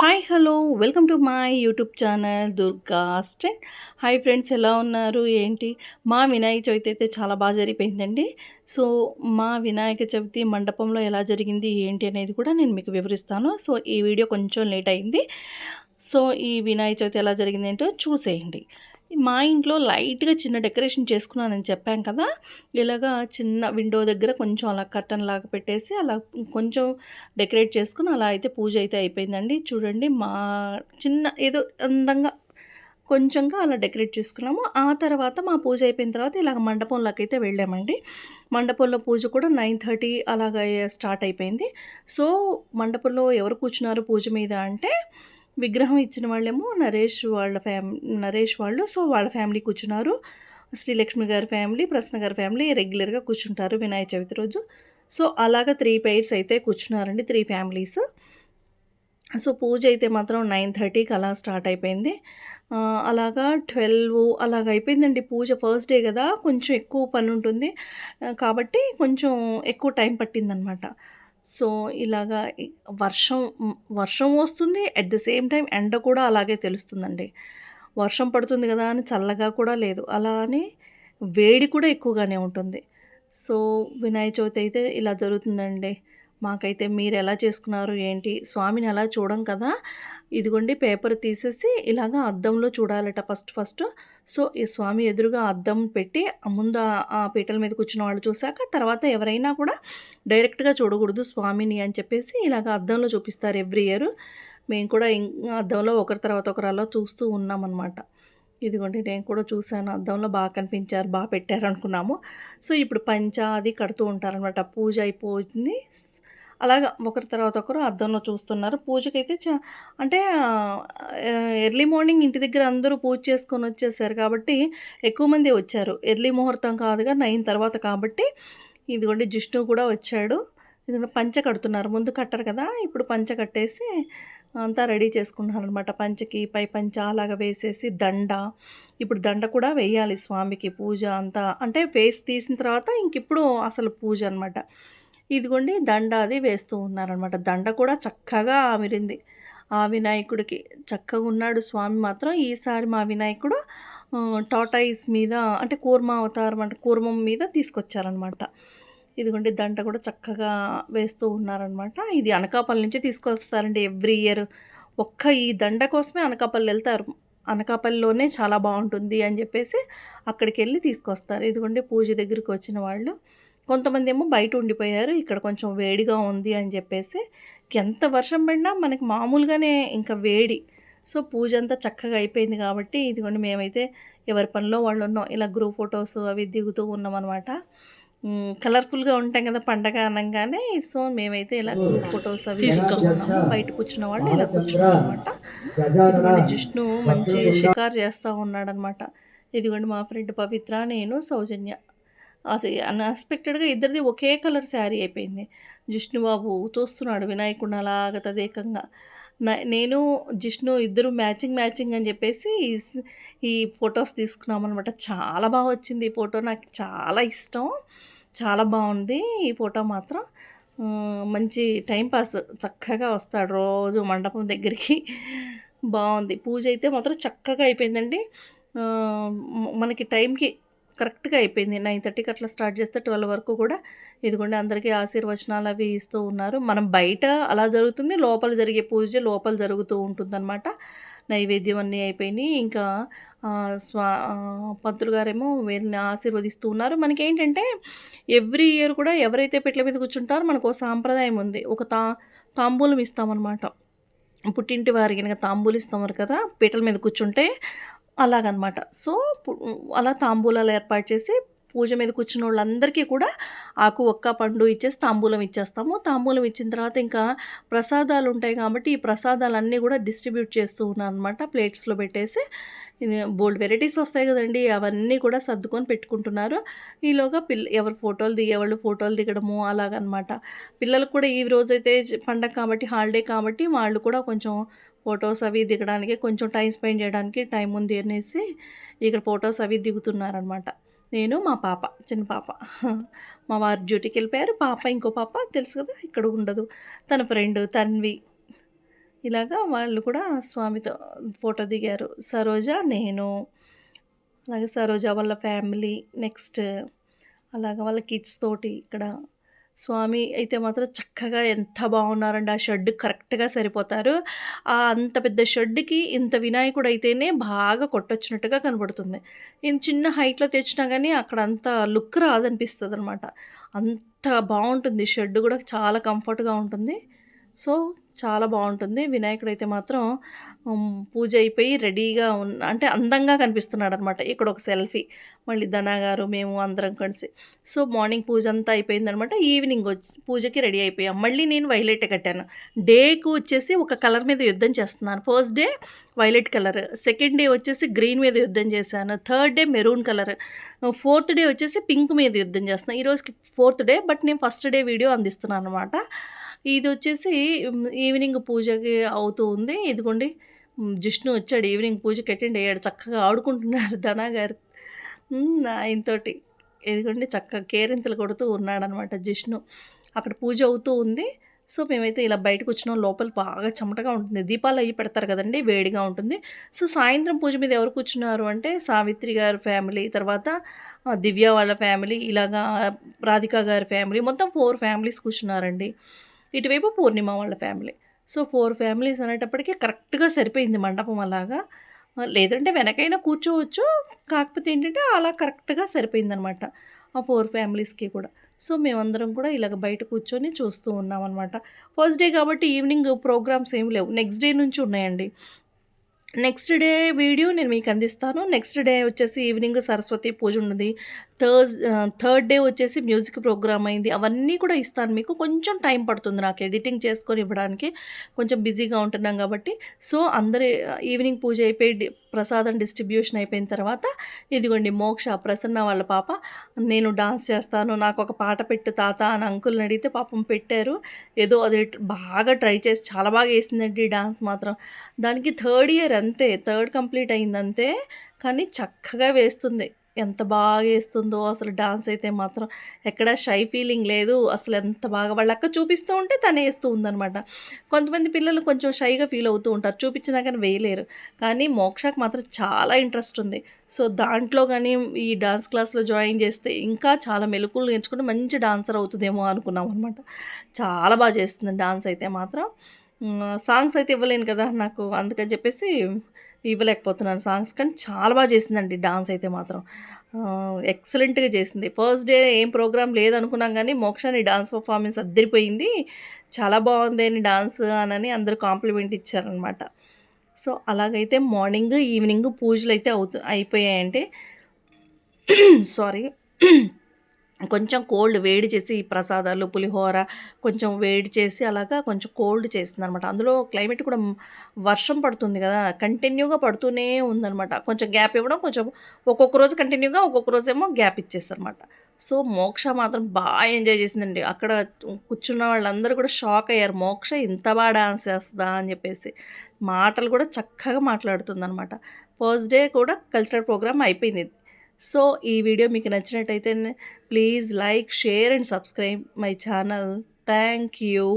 Hi hello welcome to my YouTube channel Durga stent hi friends ఎలా ఉన్నారు ఏంటి మా వినాయక చవితి అయితే చాలా బాగా జరిగిపోయిందండి. సో మా వినాయక చవితి మండపంలో ఎలా జరిగింది ఏంటి అనేది కూడా నేను మీకు వివరిస్తాను. సో ఈ వీడియో కొంచెం లేట్ అయింది. సో ఈ వినాయక చవితి ఎలా జరిగింది ఏంటో చూసేయండి. మా ఇంట్లో లైట్గా చిన్న డెకరేషన్ చేసుకున్నానని చెప్పాం కదా ఇలాగా చిన్న విండో దగ్గర కొంచెం అలా కర్టన్ లాగా పెట్టేసి అలా కొంచెం డెకరేట్ చేసుకుని అలా అయితే పూజ అయితే అయిపోయిందండి. చూడండి మా చిన్న ఏదో అందంగా కొంచెంగా అలా డెకరేట్ చేసుకున్నాము. ఆ తర్వాత మా పూజ అయిపోయిన తర్వాత ఇలాగ మండపంలోకి అయితే వెళ్ళామండి. మండపంలో పూజ కూడా నైన్ థర్టీ అలాగ స్టార్ట్ అయిపోయింది. సో మండపంలో ఎవరు కూర్చున్నారు పూజ మీద అంటే విగ్రహం ఇచ్చిన వాళ్ళేమో నరేష్ వాళ్ళ ఫ్యామ్ నరేష్ వాళ్ళు. సో వాళ్ళ ఫ్యామిలీ కూర్చున్నారు. శ్రీలక్ష్మి గారి ఫ్యామిలీ ప్రసన్న గారి ఫ్యామిలీ రెగ్యులర్గా కూర్చుంటారు వినాయక చవితి రోజు. సో అలాగా త్రీ పెయిర్స్ అయితే కూర్చున్నారండి త్రీ ఫ్యామిలీస్. సో పూజ అయితే మాత్రం నైన్ థర్టీకి అలా స్టార్ట్ అయిపోయింది. అలాగా ట్వెల్వ్ అలాగ అయిపోయిందండి పూజ ఫస్ట్ డే కదా కొంచెం ఎక్కువ పని ఉంటుంది కాబట్టి కొంచెం ఎక్కువ టైం పట్టిందనమాట. సో ఇలాగా వర్షం వర్షం వస్తుంది. అట్ ద సేమ్ టైం ఎండ కూడా అలాగే తెలుస్తుందండి. వర్షం పడుతుంది కదా అని చల్లగా కూడా లేదు. అలా అని వేడి కూడా ఎక్కువగానే ఉంటుంది. సో వినాయక చవితి అయితే ఇలా జరుగుతుందండి. మాకైతే మీరు ఎలా చేసుకున్నారు ఏంటి స్వామిని అలా చూడం కదా ఇదిగోండి పేపర్ తీసేసి ఇలాగ అద్దంలో చూడాలట ఫస్ట్ ఫస్ట్. సో ఈ స్వామి ఎదురుగా అద్దం పెట్టి ముందు ఆ పీటల మీద కూర్చున్న వాళ్ళు చూశాక తర్వాత ఎవరైనా కూడా డైరెక్ట్గా చూడకూడదు స్వామిని అని చెప్పేసి ఇలాగ అద్దంలో చూపిస్తారు ఎవ్రీ ఇయర్. మేము కూడా అద్దంలో ఒకరి తర్వాత ఒకరు అలా చూస్తూ ఉన్నామన్నమాట. ఇదిగోండి నేను కూడా చూశాను అద్దంలో బాగా కనిపించారు బాగా పెట్టారు అనుకున్నాము సో ఇప్పుడు పంచ అది కడుతూ ఉంటారనమాట పూజ అయిపోయింది అలాగా ఒకరి తర్వాత ఒకరు అద్దంలో చూస్తున్నారు. పూజకైతే చ అంటే ఎర్లీ మార్నింగ్ ఇంటి దగ్గర అందరూ పూజ చేసుకొని వచ్చేసారు కాబట్టి ఎక్కువ మంది వచ్చారు. ఎర్లీ ముహూర్తం కాదుగా నైన్ తర్వాత కాబట్టి ఇదిగోండి జిష్ణు కూడా వచ్చాడు. ఇదిగోండి పంచ కడుతున్నారు. ముందు కట్టరు కదా ఇప్పుడు పంచ కట్టేసి అంతా రెడీ చేసుకున్నారు అనమాట పంచకి పై పంచ అలాగా వేసేసి దండ. ఇప్పుడు దండ కూడా వేయాలి స్వామికి పూజ అంతా. అంటే వేసి తీసిన తర్వాత ఇంకిప్పుడు అసలు పూజ అనమాట ఇదిగోండి దండ అది వేస్తూ ఉన్నారనమాట. దండ కూడా చక్కగా ఆవిరింది. ఆ వినాయకుడికి చక్కగా ఉన్నాడు స్వామి మాత్రం. ఈసారి మా వినాయకుడు టాటాయిస్ మీద అంటే కూర్మ అవతారం అంటే కూర్మం మీద తీసుకొచ్చారనమాట. ఇదిగోండి దండ కూడా చక్కగా వేస్తూ ఉన్నారనమాట. ఇది అనకాపల్లి నుంచి తీసుకొస్తారండి ఎవ్రీ ఇయర్. ఒక్క ఈ దండ కోసమే అనకాపల్లి వెళ్తారు. అనకాపల్లిలోనే చాలా బాగుంటుంది అని చెప్పేసి అక్కడికి వెళ్ళి తీసుకొస్తారు. ఇదిగోండి పూజ దగ్గరికి వచ్చిన వాళ్ళు. కొంతమంది ఏమో బయట ఉండిపోయారు ఇక్కడ కొంచెం వేడిగా ఉంది అని చెప్పేసి ఎంత వర్షం పడినా మనకి మామూలుగానే ఇంకా వేడి. సో పూజ అంతా చక్కగా అయిపోయింది కాబట్టి ఇదిగోండి మేమైతే ఎవరి పనిలో వాళ్ళు ఉన్నాం. ఇలా గ్రూప్ ఫొటోస్ అవి దిగుతూ ఉన్నాం అనమాట కలర్ఫుల్గా ఉంటాం కదా పండగ అనగానే సో మేమైతే ఇలా గ్రూప్ ఫొటోస్ అవి తీసుకున్నాము బయట కూర్చున్న వాళ్ళు ఇలా కూర్చున్నాం అనమాట ఇదిగోండి జిష్ణు మంచి షికార్ చేస్తూ ఉన్నాడనమాట ఇదిగోండి మా ఫ్రెండ్ పవిత్ర నేను సౌజన్య. అన్ఎక్స్పెక్టెడ్గా ఇద్దరిది ఒకే కలర్ శారీ అయిపోయింది. జిష్ణుబాబు చూస్తున్నాడు వినాయకుడు అలాగ తదేకంగా. నేను జిష్ణు ఇద్దరు మ్యాచింగ్ మ్యాచింగ్ అని చెప్పేసి ఈ ఫొటోస్ తీసుకున్నాం అనమాట చాలా బాగా వచ్చింది ఈ ఫోటో. నాకు చాలా ఇష్టం. చాలా బాగుంది ఈ ఫోటో మాత్రం. మంచి టైంపాస్ చక్కగా వస్తాడు రోజు మండపం దగ్గరికి. బాగుంది. పూజ అయితే మాత్రం చక్కగా అయిపోయిందండి. మనకి టైంకి కరెక్ట్గా అయిపోయింది. నైన్ థర్టీకి అట్లా స్టార్ట్ చేస్తే ట్వెల్వ్ వరకు కూడా ఇదిగోండి అందరికీ ఆశీర్వచనాలు అవి ఇస్తూ ఉన్నారు. మనం బయట అలా జరుగుతుంది లోపల జరిగే పూజ లోపల జరుగుతూ ఉంటుందన్నమాట. నైవేద్యం అన్నీ అయిపోయినాయి. ఇంకా స్వా పంతులు గారేమో వీళ్ళని ఆశీర్వదిస్తూ ఉన్నారు. మనకి ఏంటంటే ఎవ్రీ ఇయర్ కూడా ఎవరైతే పెట్ల మీద కూర్చుంటారో మనకు ఒక సాంప్రదాయం ఉంది. ఒక తా తాంబూలం ఇస్తామన్నమాట. పుట్టింటి వారికి కనుక తాంబూలు ఇస్తామన్నారు కదా పీటల మీద కూర్చుంటే అలాగనమాట. సో అలా తాంబూలాలు ఏర్పాటు చేసి పూజ మీద కూర్చున్న వాళ్ళందరికీ కూడా ఆకు ఒక్క పండు ఇచ్చేసి తాంబూలం ఇచ్చేస్తాము. తాంబూలం ఇచ్చిన తర్వాత ఇంకా ప్రసాదాలు ఉంటాయి కాబట్టి ఈ ప్రసాదాలన్నీ కూడా డిస్ట్రిబ్యూట్ చేస్తూ ఉన్నాను అనమాట ప్లేట్స్లో పెట్టేసి బోల్డ్ వెరైటీస్ వస్తాయి కదండి అవన్నీ కూడా సర్దుకొని పెట్టుకుంటున్నారు. ఈలోగా పిల్ల ఎవరు ఫోటోలు దిగేవాళ్ళు ఫోటోలు దిగడము అలాగనమాట. పిల్లలకు కూడా ఈ రోజైతే పండగ కాబట్టి హాలిడే కాబట్టి వాళ్ళు కూడా కొంచెం ఫొటోస్ అవి దిగడానికి కొంచెం టైం స్పెండ్ చేయడానికి టైం ఉంది అనేసి ఇక్కడ ఫొటోస్ అవి దిగుతున్నారనమాట నేను మా పాప చిన్న పాప. మా వారి డ్యూటీకి వెళ్ళిపోయారు. పాప ఇంకో పాప తెలుసు కదా ఇక్కడ ఉండదు. తన ఫ్రెండ్ తన్వి. ఇలాగా వాళ్ళు కూడా స్వామితో ఫోటో దిగారు. సరోజ నేను. అలాగే సరోజ వాళ్ళ ఫ్యామిలీ నెక్స్ట్ అలాగ వాళ్ళ కిడ్స్ తోటి ఇక్కడ స్వామి అయితే మాత్రం చక్కగా ఎంత బాగున్నారండి. ఆ షెడ్ కరెక్ట్గా సరిపోతారు. ఆ అంత పెద్ద షెడ్కి ఇంత వినాయకుడు అయితేనే బాగా కొట్టొచ్చినట్టుగా కనబడుతుంది. ఇంత చిన్న హైట్లో తెచ్చినా కానీ అక్కడ అంత లుక్ రాదనిపిస్తుంది అనమాట అంత బాగుంటుంది. షెడ్ కూడా చాలా కంఫర్ట్గా ఉంటుంది. సో చాలా బాగుంటుంది. వినాయకుడు అయితే మాత్రం పూజ అయిపోయి రెడీగా ఉన్న అంటే అందంగా కనిపిస్తున్నాడు అనమాట ఇక్కడ ఒక సెల్ఫీ. మళ్ళీ ధనా గారు మేము అందరం కలిసి. సో మార్నింగ్ పూజ అంతా అయిపోయిందనమాట. ఈవినింగ్ వచ్చి పూజకి రెడీ అయిపోయాం. మళ్ళీ నేను వైలెట్ కట్టాను. డేకు వచ్చేసి ఒక కలర్ మీద యుద్ధం చేస్తున్నాను. First day violet colour. Second day వచ్చేసి గ్రీన్ మీద యుద్ధం చేశాను. Third day maroon colour. Fourth day వచ్చేసి పింక్ మీద యుద్ధం చేస్తున్నాను. ఈరోజుకి ఫోర్త్ డే బట్ నేను ఫస్ట్ డే వీడియో అందిస్తున్నాను అనమాట ఇది వచ్చేసి ఈవినింగ్ పూజకి అవుతూ ఉంది. ఇదిగోండి జిష్ణు వచ్చాడు. ఈవినింగ్ పూజకి అటెండ్ అయ్యాడు. చక్కగా ఆడుకుంటున్నారు ధనా గారు. ఆయనతోటి. ఇదిగోండి చక్కగా కేరింతలు కొడుతూ ఉన్నాడనమాట జిష్ణు. అక్కడ పూజ అవుతూ ఉంది. సో మేమైతే ఇలా బయటకు వచ్చినాం. లోపల బాగా చెమటగా ఉంటుంది. దీపాలు అవి పెడతారు కదండి వేడిగా ఉంటుంది. సో సాయంత్రం పూజ మీద ఎవరు కూర్చున్నారు అంటే సావిత్రి గారి ఫ్యామిలీ తర్వాత దివ్య వాళ్ళ ఫ్యామిలీ ఇలాగా రాధిక గారి ఫ్యామిలీ మొత్తం ఫోర్ ఫ్యామిలీస్ కూర్చున్నారండి. ఇటువైపు పూర్ణిమ వాళ్ళ ఫ్యామిలీ. సో ఫోర్ ఫ్యామిలీస్ అనేటప్పటికీ కరెక్ట్గా సరిపోయింది మండపం అలాగా. లేదంటే వెనకైనా కూర్చోవచ్చు కాకపోతే ఏంటంటే అలా కరెక్ట్గా సరిపోయిందనమాట ఆ ఫోర్ ఫ్యామిలీస్కి కూడా. సో మేమందరం కూడా ఇలాగ బయట కూర్చొని చూస్తూ ఉన్నాం అనమాట ఫస్ట్ డే కాబట్టి ఈవినింగ్ ప్రోగ్రామ్స్ ఏం లేవు. నెక్స్ట్ డే నుంచి ఉన్నాయండి. నెక్స్ట్ డే వీడియో నేను మీకు అందిస్తాను. నెక్స్ట్ డే వచ్చేసి ఈవినింగ్ సరస్వతి పూజ ఉన్నది. థర్స్ థర్డ్ డే వచ్చేసి మ్యూజిక్ ప్రోగ్రామ్ అయింది. అవన్నీ కూడా ఇస్తాను మీకు. కొంచెం టైం పడుతుంది నాకు ఎడిటింగ్ చేసుకొని ఇవ్వడానికి. కొంచెం బిజీగా ఉంటున్నాం కాబట్టి. సో అందరి ఈవినింగ్ పూజ అయిపోయి డి- ప్రసాదం డిస్ట్రిబ్యూషన్ అయిపోయిన తర్వాత ఇదిగోండి మోక్ష ప్రసన్న వాళ్ళ పాప. నేను డాన్స్ చేస్తాను. నాకు ఒక పాట పెట్టు తాత అని అంకుల్ని అడిగితే పాపం పెట్టారు. ఏదో అది బాగా ట్రై చేసి చాలా బాగా వేసిందండి డాన్స్ మాత్రం. దానికి థర్డ్ ఇయర్ అంతే థర్డ్ కంప్లీట్ అయిందంతే కానీ చక్కగా వేస్తుంది. ఎంత బాగా వేస్తుందో అసలు డాన్స్ అయితే మాత్రం. ఎక్కడ షై ఫీలింగ్ లేదు. అసలు ఎంత బాగా వాళ్ళ అక్క చూపిస్తూ ఉంటే తనే వేస్తూ ఉందనమాట కొంతమంది పిల్లలు కొంచెం షైగా ఫీల్ అవుతూ ఉంటారు. చూపించినా కానీ వేయలేరు. కానీ మోక్షకు మాత్రం చాలా ఇంట్రెస్ట్ ఉంది. సో దాంట్లో కానీ ఈ డాన్స్ క్లాస్లో జాయిన్ చేస్తే ఇంకా చాలా మెలకులు నేర్చుకుంటే మంచి డాన్సర్ అవుతుందేమో అనుకున్నాం అనమాట చాలా బాగా చేస్తుంది డాన్స్ అయితే మాత్రం. సాంగ్స్ అయితే ఇవ్వలేను కదా నాకు. అందుకని చెప్పేసి ఇవ్వలేకపోతున్నాను సాంగ్స్ కానీ చాలా బాగా చేసిందండి డాన్స్ అయితే మాత్రం. ఎక్సలెంట్గా చేసింది. ఫస్ట్ డే ఏం ప్రోగ్రామ్ లేదనుకున్నాం కానీ మోక్షాని డాన్స్ పర్ఫార్మెన్స్ అద్దరిపోయింది. చాలా బాగుంది అని డాన్స్ అని అందరూ కాంప్లిమెంట్ ఇచ్చారనమాట సో అలాగైతే మార్నింగ్ ఈవినింగ్ పూజలు అయితే అవుతు అయిపోయాయంటే సారీ కొంచెం కోల్డ్ వేడి చేసి ఈ ప్రసాదాలు పులిహోర కొంచెం వేడి చేసి అలాగా కొంచెం కోల్డ్ చేస్తుంది అనమాట అందులో క్లైమేట్ కూడా వర్షం పడుతుంది కదా కంటిన్యూగా పడుతూనే ఉందన్నమాట. కొంచెం గ్యాప్ ఇవ్వడం కొంచెం ఒక్కొక్క రోజు కంటిన్యూగా ఒక్కొక్క రోజు ఏమో గ్యాప్ ఇచ్చేస్తారనమాట సో మోక్ష మాత్రం బాగా ఎంజాయ్ చేసిందండి. అక్కడ కూర్చున్న వాళ్ళందరూ కూడా షాక్ అయ్యారు. మోక్ష ఇంత బాగా డాన్స్ చేస్తుందా అని చెప్పేసి మాటలు కూడా చక్కగా మాట్లాడుతుందనమాట ఫస్ట్ డే కూడా కల్చరల్ ప్రోగ్రామ్ అయిపోయింది. సో ఈ వీడియో మీకు నచ్చినట్టయితే please like share and subscribe my channel. Thank you.